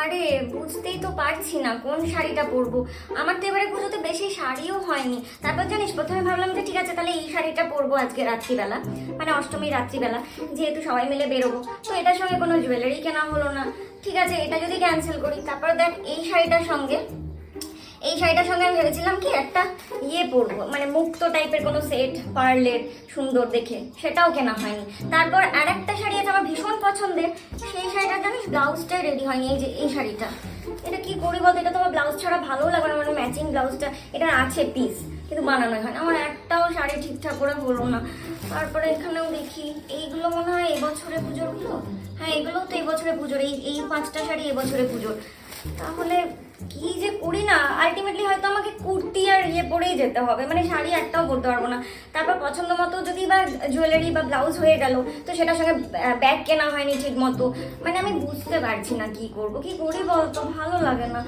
আরে, বুঝতেই তো পারছি না কোন শাড়িটা পরবো। আমার তো এবারে পুজোতে বেশি শাড়িও হয়নি। তারপর জানিস, প্রথমে ভাবলাম যে ঠিক আছে, তাহলে এই শাড়িটা পরবো আজকে রাত্রিবেলা মানে অষ্টমী রাত্রিবেলা, যেহেতু সবাই মিলে বেরোবো। তো এটার সঙ্গে কোনো জুয়েলারি কেনা হলো না। ঠিক আছে, এটা যদি ক্যান্সেল করি, তারপর দেখ, এই শাড়িটার সঙ্গে, এই শাড়িটার সঙ্গে আমি ভেবেছিলাম কি একটা ইয়ে পরবো মানে মুক্ত টাইপের কোনো সেট পার্লের সুন্দর দেখে, সেটাও কেনা হয়নি। তারপর আর একটা শাড়ি আছে আমার ভীষণ পছন্দের শাড়িটা জানিস, ব্লাউজটাই রেডি হয়নি, এই যে, এই শাড়িটা। এটা কি করি বলতো? এটা তোমার ব্লাউজ ছাড়া ভালো লাগে না মানে ম্যাচিং ব্লাউজটা, এটা আছে পিস কিন্তু বানানো হয় আমার একটাও শাড়ি ঠিকঠাক করে হলো না। তারপরে এখানেও দেখি, এইগুলো মনে হয় এবছরে পুজোরগুলো হ্যাঁ এগুলোও তো এবছরে পুজোর, এই এই পাঁচটা শাড়ি এবছরে পুজোর। তাহলে কি যে করি না? আলটিমেটলি হয়তো আমাকে পড়েই যেতে হবে। মানে শাড়ি একটাও পরতে পারব না। তারপর পছন্দ মতো যদি বা জুয়েলারি বা ব্লাউজ হয়ে গেল, তো সেটার সঙ্গে ব্যাগ কেনা হয়নি ঠিক মতো মানে আমি বুঝতে পারছি না কি করব। কি করি বলতো? ভালো লাগে না।